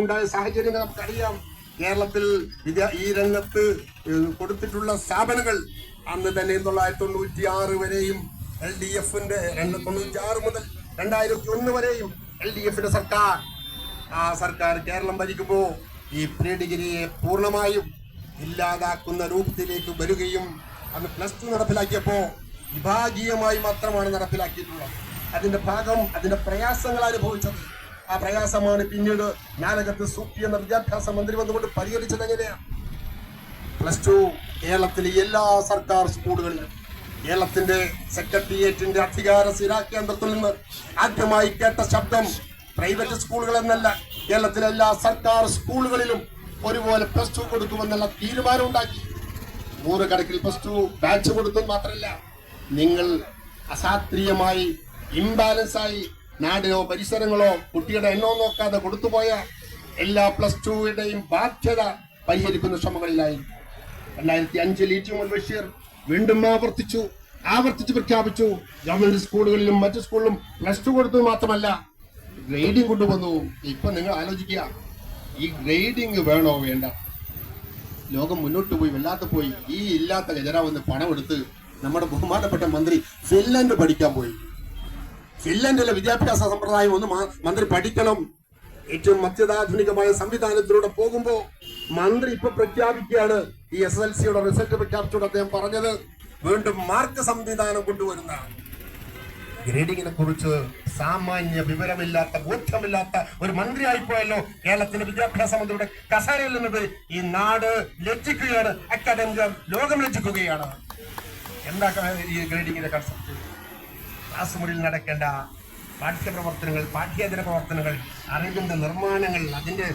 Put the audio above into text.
ഉണ്ടായ സാഹചര്യങ്ങൾ നമുക്കറിയാം. കേരളത്തിൽ വിദ്യാ ഈ രംഗത്ത് കൊടുത്തിട്ടുള്ള സ്ഥാപനങ്ങൾ അന്ന് തന്നെ തൊള്ളായിരത്തി തൊണ്ണൂറ്റി ആറ് വരെയും എൽ ഡി എഫിന്റെ തൊണ്ണൂറ്റി ആറ് മുതൽ രണ്ടായിരത്തി ഒന്ന് വരെയും എൽ ഡി എഫിന്റെ സർക്കാർ. ആ സർക്കാർ കേരളം ഭരിക്കുമ്പോ ഈ പ്രീ ഡിഗ്രിയെ പൂർണമായും ഇല്ലാതാക്കുന്ന രൂപത്തിലേക്ക് വരികയും അന്ന് പ്ലസ് ടു നടപ്പിലാക്കിയപ്പോൾ വിഭാഗീയമായി മാത്രമാണ് നടപ്പിലാക്കിയിട്ടുള്ളത്. അതിന്റെ ഭാഗം അതിന്റെ പ്രയാസങ്ങൾ അനുഭവിച്ചത് ആ പ്രയാസമാണ് പിന്നീട് ഞാനകത്ത് സൂപ്പി എന്ന വിദ്യാഭ്യാസ മന്ത്രി വന്നുകൊണ്ട് പരിഹരിച്ചത് എങ്ങനെയാണ് പ്ലസ് ടു കേരളത്തിലെ എല്ലാ സർക്കാർ സ്കൂളുകളിലും കേരളത്തിന്റെ സെക്രട്ടേറിയറ്റിന്റെ അധികാര സ്ഥിരാ കേന്ദ്രത്തിൽ നിന്ന് ആദ്യമായി കേട്ട ശബ്ദം പ്രൈവറ്റ് സ്കൂളുകൾ എന്നല്ല. കേരളത്തിലെ എല്ലാ സർക്കാർ സ്കൂളുകളിലും ഒരുപോലെ പ്ലസ് ടു കൊടുക്കുമെന്നുള്ള തീരുമാനം ഉണ്ടാക്കി. നൂറുകണക്കിൽ പ്ലസ് ടു ബാച്ച് കൊടുത്തു മാത്രമല്ല നിങ്ങൾ അശാസ്ത്രീയമായി ഇംബാലൻസ് ആയി നാടിനോ പരിസരങ്ങളോ കുട്ടിയുടെ എണ്ണോ നോക്കാതെ കൊടുത്തുപോയ എല്ലാ പ്ലസ് ടുയുടെയും ബാധ്യത പരിഹരിക്കുന്ന ശ്രമങ്ങളിലായി. രണ്ടായിരത്തി അഞ്ചിൽ ഇ ടി ബഷീർ വീണ്ടും ആവർത്തിച്ചു ആവർത്തിച്ച് പ്രഖ്യാപിച്ചു. ഗവൺമെന്റ് സ്കൂളുകളിലും മറ്റു സ്കൂളിലും പ്ലസ് ടു കൊടുത്തു മാത്രമല്ല ഗ്രേഡിംഗ് കൊണ്ടുവന്നു. ഇപ്പൊ നിങ്ങൾ ആലോചിക്കുക ഈ ഗ്രേഡിംഗ് വേണോ വേണ്ട? ലോകം മുന്നോട്ട് പോയി വല്ലാതെ പോയി. ഈ ഇല്ലാത്ത ഗജരാവ് പണം എടുത്ത് നമ്മുടെ ബഹുമാനപ്പെട്ട മന്ത്രി ഫിൻലൻഡ് പഠിക്കാൻ പോയി. ഫിൻലൻഡിലെ വിദ്യാഭ്യാസ സമ്പ്രദായം ഒന്ന് മന്ത്രി പഠിക്കണം. ഏറ്റവും അത്യന്താധുനികമായ സംവിധാനത്തിലൂടെ പോകുമ്പോ മന്ത്രി ഇപ്പൊ പ്രഖ്യാപിക്കുകയാണ് ഈ എസ് എൽ സിയുടെ റിസൾട്ട് പ്രഖ്യാപിച്ചുകൊണ്ട് അദ്ദേഹം പറഞ്ഞത്. വീണ്ടും മാർക്ക് സംവിധാനം കൊണ്ടുവരുന്ന ഗ്രേഡിങ്ങിനെ കുറിച്ച് സാമാന്യ വിവരമില്ലാത്ത ബോധ്യമില്ലാത്ത ഒരു മന്ത്രി മന്ത്രിയായിപ്പോയല്ലോ കേരളത്തിന്റെ വിദ്യാഭ്യാസ മന്ത്രിയുടെ കസാരയിൽ നിന്നത് ഈ നാട് ലജ്ജിക്കുകയാണ് അക്കാദമിക ലോകം ലജ്ജിക്കുകയാണ്. എന്താ ഈ ഗ്രേഡിങ്ങിന്റെ കൺസെപ്റ്റ്? മുറിയിൽ നടക്കേണ്ട പാഠ്യപ്രവർത്തനങ്ങൾ പാഠ്യേതര പ്രവർത്തനങ്ങൾ അറിവിന്റെ നിർമ്മാണങ്ങൾ അതിന്റെ